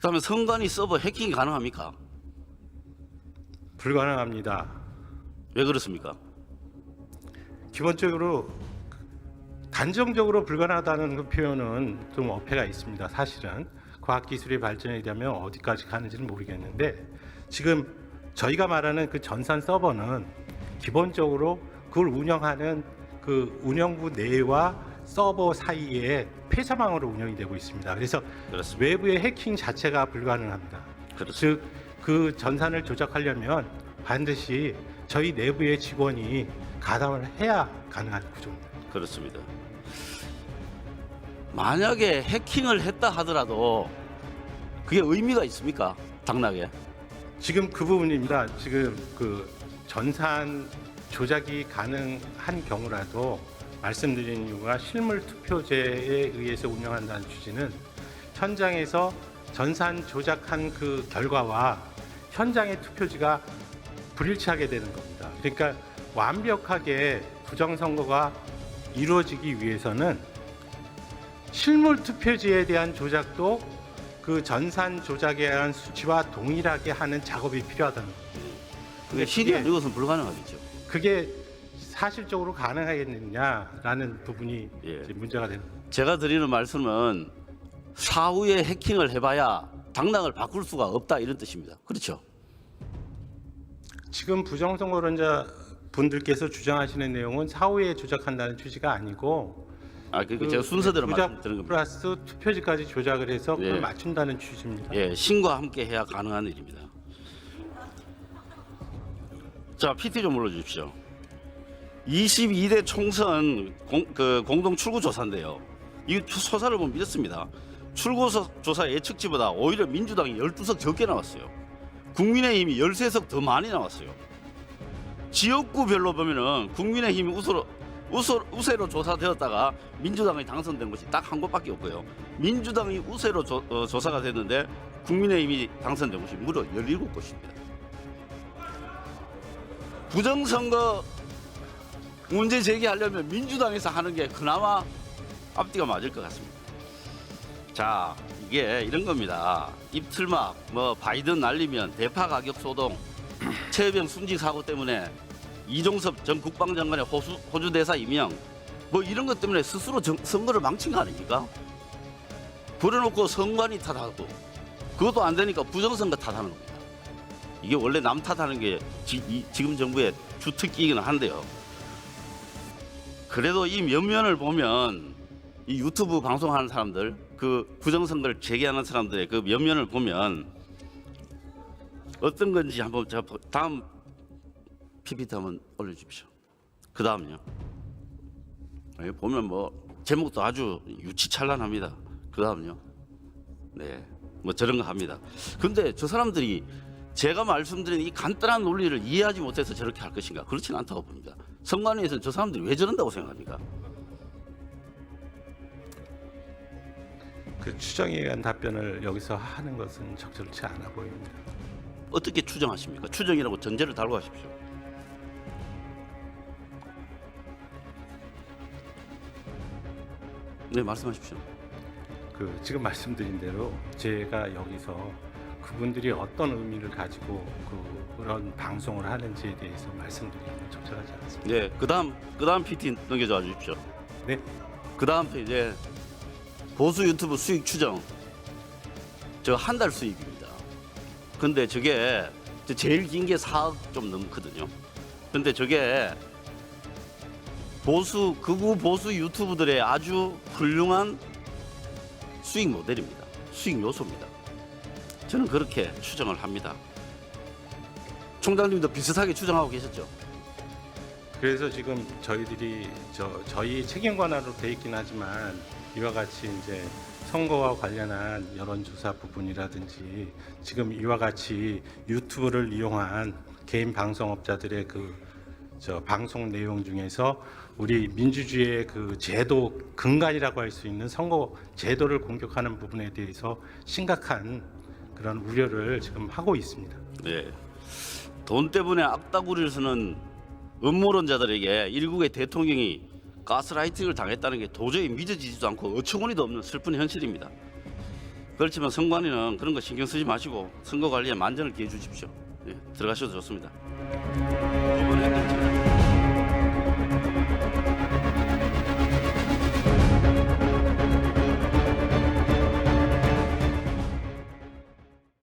그다음에 선관위 서버 해킹이 가능합니까? 불가능합니다. 왜 그렇습니까? 기본적으로 단정적으로 불가능하다는 그 표현은 좀 어폐가 있습니다. 사실은 과학 기술의 발전에 되면 어디까지 가는지는 모르겠는데 지금 저희가 말하는 그 전산 서버는 기본적으로 그걸 운영하는 그 운영부 내와 서버 사이에 폐사망으로 운영이 되고 있습니다. 그래서 그렇습니다. 외부의 해킹 자체가 불가능합니다. 즉 그 전산을 조작하려면 반드시 저희 내부의 직원이 가담을 해야 가능한 구조입니다. 그렇습니다. 만약에 해킹을 했다 하더라도 그게 의미가 있습니까? 당락에. 지금 그 부분입니다. 지금 그 전산 조작이 가능한 경우라도 말씀드린 이유가 실물 투표제에 의해서 운영한다는 취지는 현장에서 전산 조작한 그 결과와 현장의 투표지가 불일치하게 되는 겁니다. 그러니까 완벽하게 부정선거가 이루어지기 위해서는 실물 투표지에 대한 조작도 그 전산 조작에 대한 수치와 동일하게 하는 작업이 필요하다는 거예요. 그게 실이 아니고선 불가능하겠죠. 그게 사실적으로 가능하겠느냐라는 부분이 예. 이제 문제가 되는 거예요. 제가 드리는 말씀은 사후에 해킹을 해봐야 당락을 바꿀 수가 없다 이런 뜻입니다. 그렇죠? 지금 부정선거론자 분들께서 주장하시는 내용은 사후에 조작한다는 취지가 아니고 아, 그그 제가 순서대로 조작 말씀드리는 겁니다. 플러스 투표지까지 조작을 해서 그걸 예. 맞춘다는 취지입니다. 예, 신과 함께 해야 가능한 일입니다. 자, PT 좀 올려주십시오. 22대 총선 공, 그 공동 출구 조사인데요. 이 조사를 보면 믿었습니다. 출구 조- 조사 예측치보다 오히려 민주당이 12석 적게 나왔어요. 국민의힘이 13석 더 많이 나왔어요. 지역구별로 보면은 국민의힘이 우세로, 우세, 우세 로 조사되었다가 민주당이 당선된 것이 딱 한 곳밖에 없고요. 민주당이 우세로 조, 어, 조사가 됐는데 국민의힘이 당선된 곳이 무려 17곳입니다. 부정선거 문제 제기하려면 민주당에서 하는 게 그나마 앞뒤가 맞을 것 같습니다. 자, 이게 이런 겁니다. 입틀막, 뭐 바이든 날리면 대파 가격 소동, 최병 순직 사고 때문에 이종섭 전 국방장관의 호수, 호주 대사 임명, 뭐 이런 것 때문에 스스로 정- 선거를 망친 거 아닙니까? 부려놓고 선관위 탓하고 그것도 안 되니까 부정선거 탓하는 겁니다. 이게 원래 남 탓하는 게 지, 이- 지금 정부의 주특기이긴 한데요. 그래도 이 면면을 보면 이 유튜브 방송하는 사람들 그 부정선거를 제기하는 사람들의 그 면면을 보면 어떤 건지 한번 제가 보- 다음 PPT 한번 올려주십시오. 그 다음요. 여기 보면 뭐 제목도 아주 유치찬란합니다. 그 다음요. 네, 뭐 저런 거 합니다. 근데 저 사람들이 제가 말씀드린 이 간단한 논리를 이해하지 못해서 저렇게 할 것인가? 그렇지는 않다고 봅니다. 선관위에서는 저 사람들이 왜 저런다고 생각합니까? 그 추정에 의한 답변을 여기서 하는 것은 적절치 않아 보입니다. 어떻게 추정하십니까? 추정이라고 전제를 달고 하십시오. 네, 말씀하십시오. 그 지금 말씀드린 대로 제가 여기서 그분들이 어떤 의미를 가지고 그 그런 방송을 하는지에 대해서 말씀드리는 건 적절하지 않습니다. 네, 그다음 그다음 PT 넘겨줘 주십시오. 네. 그다음 이제 보수 유튜브 수익 추정 저 한 달 수익입니다. 근데 저게 저 제일 긴 게 4억 좀 넘거든요. 근데 저게 보수 극우 보수 유튜브들의 아주 훌륭한 수익 모델입니다. 수익 요소입니다. 저는 그렇게 추정을 합니다. 총장님도 비슷하게 추정하고 계셨죠? 그래서 지금 저희들이 저 저희 책임 관할로 돼 있긴 하지만 이와 같이 이제 선거와 관련한 여론조사 부분이라든지 지금 이와 같이 유튜브를 이용한 개인 방송업자들의 그 저 방송 내용 중에서 우리 민주주의의 그 제도 근간이라고 할 수 있는 선거 제도를 공격하는 부분에 대해서 심각한 그런 우려를 지금 하고 있습니다. 네. 돈 때문에 악다구리를 쓰는 음모론자들에게 일국의 대통령이 가스라이팅을 당했다는 게 도저히 믿어지지도 않고 어처구니도 없는 슬픈 현실입니다. 그렇지만 선관위는 그런 거 신경 쓰지 마시고 선거 관리에 만전을 기해 주십시오. 예, 들어가셔도 좋습니다.